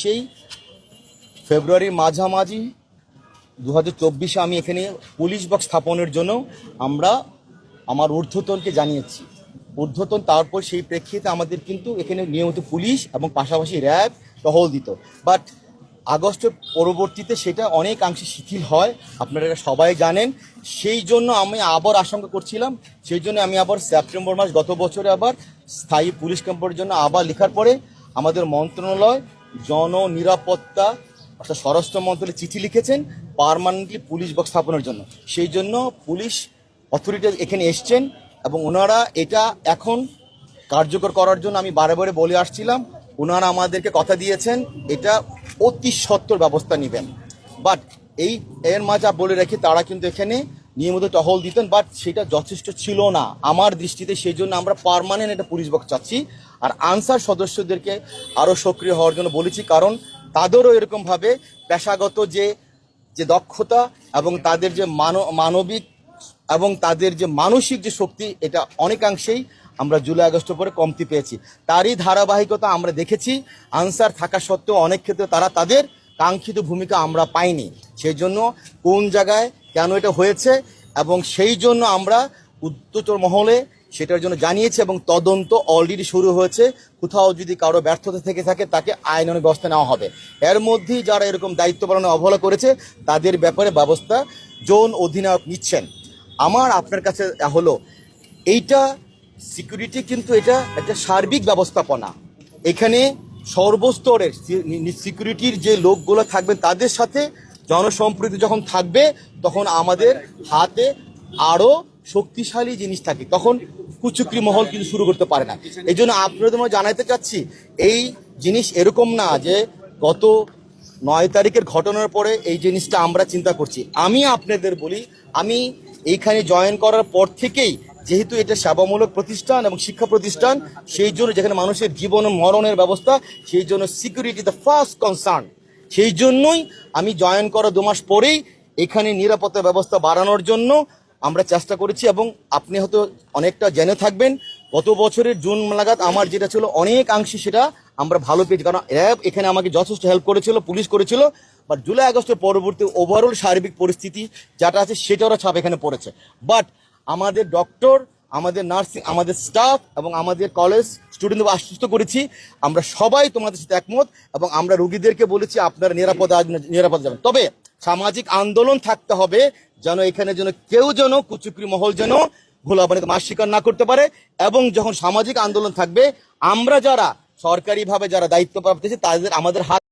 সেই ফেব্রুয়ারির মাঝামাঝি দু হাজার চব্বিশে আমি এখানে পুলিশ বক্স স্থাপনের জন্য আমরা আমার ঊর্ধ্বতনকে জানিয়েছি। ঊর্ধ্বতন তারপর সেই প্রেক্ষিতে আমাদের কিন্তু এখানে নিয়মিত পুলিশ এবং পাশাপাশি র্যাব টহল দিত। বাট আগস্টের পরবর্তীতে সেটা অনেকাংশে শিথিল হয়, আপনারা সবাই জানেন। সেই জন্য আমি আবার আশঙ্কা করছিলাম, সেই জন্য আমি আবার সেপ্টেম্বর মাস গত বছরে আবার স্থায়ী পুলিশ ক্যাম্পের জন্য আবার লেখার পরে আমাদের মন্ত্রণালয় জননিরাপত্তা অর্থাৎ স্বরাষ্ট্র মন্ত্রণালয়ে চিঠি লিখেছেন পার্মানেন্টলি পুলিশ বক্স স্থাপনের জন্য। সেই জন্য পুলিশ অথরিটি এখানে এসছেন এবং ওনারা এটা এখন কার্যকর করার জন্য আমি বারে বারে বলে আসছিলাম, ওনারা আমাদেরকে কথা দিয়েছেন, এটা অতি সত্তর ব্যবস্থা নেবেন। বাট এই এর মাঝে বলে রেখে, তারা কিন্তু এখানে নিয়মিত টহল দিতেন বাট সেটা যথেষ্ট ছিল না। আমার দৃষ্টিতে সেই জন্য আমরা পার্মানেন্ট একটা পুলিশ বক্স চাচ্ছি। আর আনসার সদস্যদেরকে আরও সক্রিয় হওয়ার জন্য বলেছি, কারণ তাদেরও এরকমভাবে পেশাগত যে যে দক্ষতা এবং তাদের যে মানব মানবিক এবং তাদের যে মানসিক যে শক্তি, এটা অনেকাংশেই আমরা জুলাই আগস্ট পরে কমতি পেয়েছি। তারই ধারাবাহিকতা আমরা দেখেছি। আনসার থাকা সত্ত্বেও অনেক ক্ষেত্রে তারা তাদের কাঙ্ক্ষিত ভূমিকা আমরা পাইনি। সেই জন্য কোন জায়গায় কেন এটা হয়েছে এবং সেই জন্য আমরা উচ্চতর মহলে সেটার জন্য জানিয়েছি এবং তদন্ত অলরেডি শুরু হয়েছে। কোথাও যদি কারও ব্যর্থতা থেকে থাকে, তাকে আইনানুগ ব্যবস্থা নেওয়া হবে। এর মধ্যেই যারা এরকম দায়িত্ব পালনে অবহেলা করেছে, তাদের ব্যাপারে ব্যবস্থা জোন অধিনায়ক নিচ্ছেন। আমার আপনার কাছে হলো, এইটা সিকিউরিটি কিন্তু এটা একটা সার্বিক ব্যবস্থাপনা। এখানে সর্বস্তরের সিকিউরিটির যে লোকগুলো থাকবেন, তাদের সাথে জনসম্প্রীতি যখন থাকবে, তখন আমাদের হাতে আরও শক্তিশালী জিনিস থাকে। তখন কুচুকরি মহল কিন্তু শুরু করতে পারে না। এই জন্য আপনাদের মধ্যে জানাইতে চাচ্ছি, এই জিনিস এরকম না যে গত নয় তারিখের ঘটনার পরে এই জিনিসটা আমরা চিন্তা করছি। আমি আপনাদের বলি, আমি এইখানে জয়েন করার পর থেকেই যেহেতু এটা সেবামূলক প্রতিষ্ঠান এবং শিক্ষা প্রতিষ্ঠান, সেই জন্য যেখানে মানুষের জীবন মরণের ব্যবস্থা, সেই জন্য সিকিউরিটি দ্য ফার্স্ট কনসার্ন সেই জন্যই আমি জয়েন করা দু মাস পরেই এখানে নিরাপত্তা ব্যবস্থা বাড়ানোর জন্য আমরা চেষ্টা করেছি এবং আপনি হয়তো অনেকটা জেনে থাকবেন, গত বছরের জুন নাগাদ আমার যেটা ছিল অনেকাংশে সেটা আমরা ভালো পেয়েছি। কারণ র্যাব এখানে আমাকে যথেষ্ট হেল্প করেছিল, পুলিশ করেছিল বাট জুলাই, আগস্টের পরবর্তী ওভারঅল সার্বিক পরিস্থিতি যেটা আছে সেটারও ছাপ এখানে পড়েছে। বাট আমাদের ডক্টর আমাদের নার্সিং, আমাদের স্টাফ এবং আমাদের কলেজ স্টুডেন্টদের আশ্বস্ত করেছি। আমরা সবাই তোমাদের সাথে একমত এবং আমরা রুগীদেরকে বলেছি আপনারা নিরাপদে নিরাপদে যাবেন। তবে সামাজিক আন্দোলন থাকতে হবে যেন এখানে যেন কেউ যেন কুচুকরি মহল যেন ভোলাবানিতে মাস স্বীকার না করতে পারে এবং যখন সামাজিক আন্দোলন থাকবে, আমরা যারা সরকারিভাবে যারা দায়িত্ব প্রাপ্ত তাদের আমাদের হাত